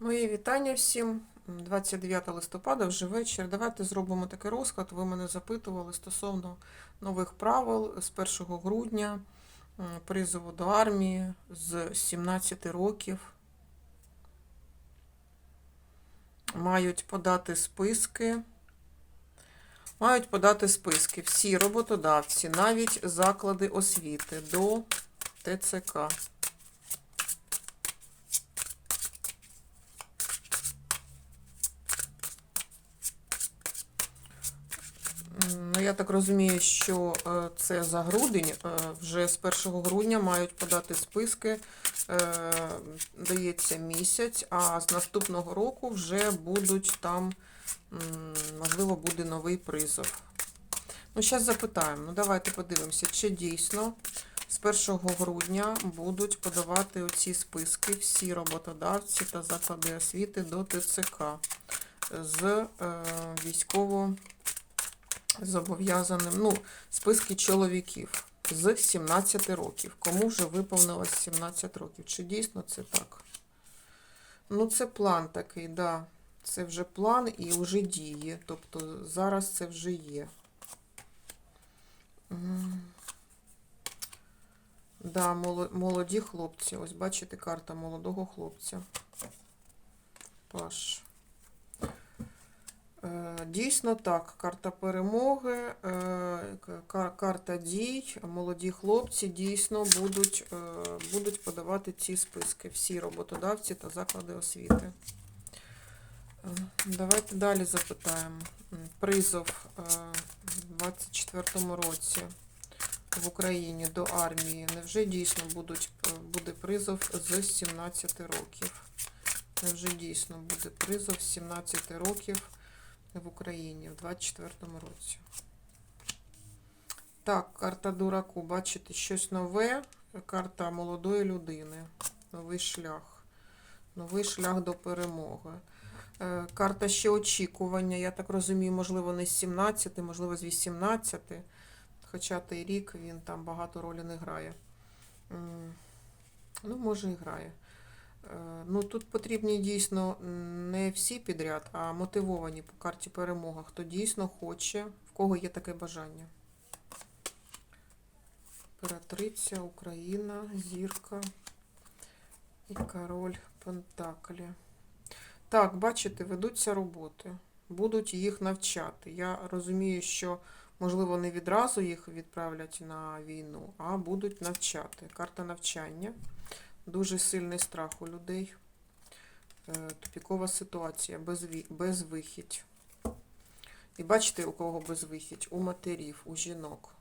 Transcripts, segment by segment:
Мої вітання всім. 29 листопада, вже вечір. Давайте зробимо такий розклад. Ви мене запитували стосовно нових правил з 1 грудня призову до армії з 17 років. Мають подати списки. Мають подати списки всі роботодавці, навіть заклади освіти до ТЦК. М, Ну, я так розумію, що е, це за грудень, е, вже з 1 грудня мають подати списки, е, дається місяць, а з наступного року вже будуть там, можливо, буде новий призов. Ну, зараз запитаємо, ну давайте подивимося, чи дійсно з 1 грудня будуть подавати оці списки всі роботодавці та заклади освіти до ТЦК з військово зобов'язаним, ну, списки чоловіків з 17 років. Кому вже виповнилось 17 років? Чи дійсно це так? Ну, це план такий, да. Це вже план і вже діє. Тобто зараз це вже є. Да, молоді хлопці. Ось бачите, карта молодого хлопця. Паш. Е, Дійсно так, карта перемоги, е, карта дій, молоді хлопці дійсно будуть, е, будуть подавати ці списки, всі роботодавці та заклади освіти. Давайте далі запитаємо. Призов в 24-му році в Україні до армії. Невже дійсно будуть, буде призов з 17 років? Невже дійсно буде призов з 17 років? В Україні в 24-му році. Так, карта дураку. Бачите, щось нове. Карта молодої людини. Новий шлях. Новий шлях до перемоги. Е, Карта ще очікування. Я так розумію, можливо, не з 17, можливо, з 18. Хоча той рік він там багато ролі не грає. Ну, може, і грає. Е, Ну, тут потрібні дійсно не всі підряд, а мотивовані по карті перемога, хто дійсно хоче, в кого є таке бажання. Імператриця, Україна, зірка і король Пентаклі. Так, бачите, ведуться роботи. Будуть їх навчати. Я розумію, що, можливо, не відразу їх відправлять на війну, а будуть навчати. Карта навчання. Дуже сильний страх у людей. Е, Тупікова ситуація, безвихідь. І бачите, у кого безвихідь? У матерів, у жінок.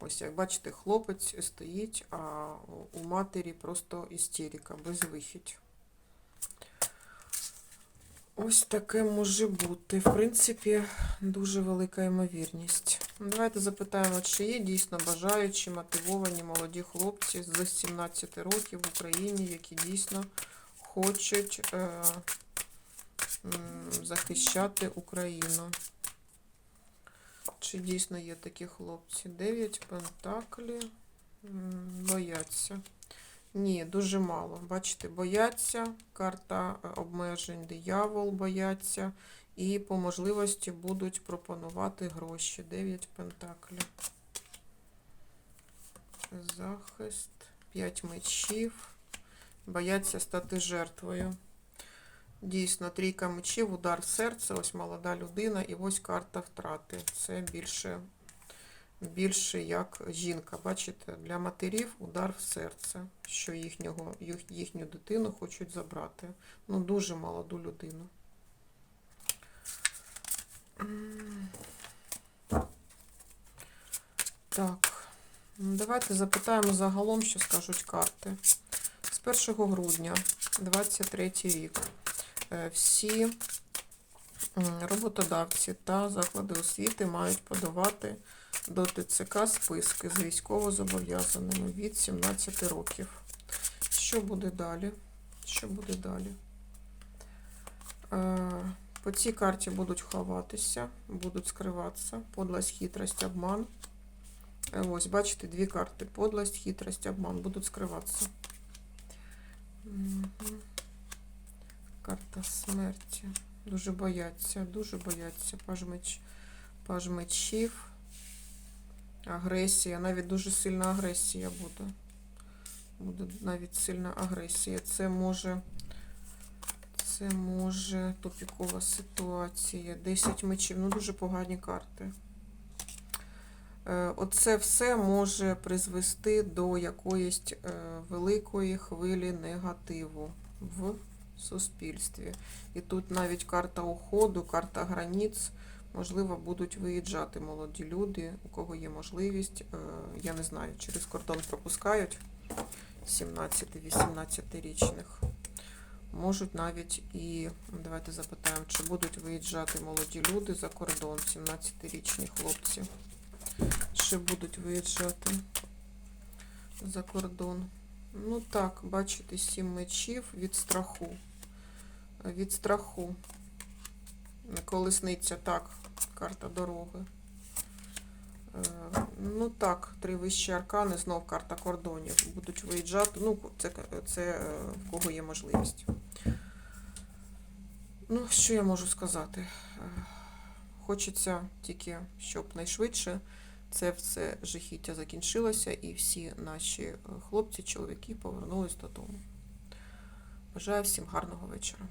Ось, як бачите, хлопець стоїть, а у матері просто істерика, безвихідь. Ось таке може бути. В принципі, дуже велика ймовірність. Ну, Давайте запитаємо, чи є дійсно бажаючі, мотивовані молоді хлопці з 17 років в Україні, які дійсно хочуть е, захищати Україну. Чи дійсно є такі хлопці? 9 пентаклі. Бояться. Ні, дуже мало. Бачите, бояться. Карта е, обмежень, диявол бояться. І по можливості будуть пропонувати гроші. 9 пентаклів. Захист. 5 мечів. Бояться стати жертвою. Дійсно, трійка мечів, удар в серце, ось молода людина, і ось карта втрати. Це більше, більше як жінка. Бачите, для матерів удар в серце, що їхнього, їхню дитину хочуть забрати. Ну, дуже молоду людину. Так, ну, давайте запитаємо загалом, що скажуть карти. З 1 грудня 23 рік е, всі роботодавці та заклади освіти мають подавати до ТЦК списки з військовозобов'язаними від 17 років. Що буде далі? Що буде далі? Е, По цій карті будуть ховатися, будуть скриватися. Подлость, хитрость, обман. Ось, бачите, дві карти. Подлость, хитрость, обман будуть скриватися. Карта смерті. Дуже бояться, дуже бояться. Паж, меч, паж мечів. Агресія. Навіть дуже сильна агресія буде. Буде навіть сильна агресія. Це може. Це може тупікова ситуація. 10 мечів. Ну, дуже погані карти. Е, Оце все може призвести до якоїсь е, великої хвилі негативу в суспільстві. І тут навіть карта уходу, карта границь. Можливо, будуть виїжджати молоді люди, у кого є можливість. Е, Я не знаю, через кордон пропускають 17-18-річних. Можуть навіть і, давайте запитаємо, чи будуть виїжджати молоді люди за кордон, 17-річні хлопці. Чи будуть виїжджати за кордон? Ну так, бачите, сім мечів від страху. Від страху. Колесниця, так, карта дороги. Е, Ну так, три вищі аркани, знов карта кордонів. Будуть виїжджати. Ну, це, це е, в кого є можливість. Ну, що я можу сказати? Е, Хочеться тільки, щоб найшвидше це все жахіття закінчилося і всі наші е, хлопці, чоловіки повернулись додому. Бажаю всім гарного вечора.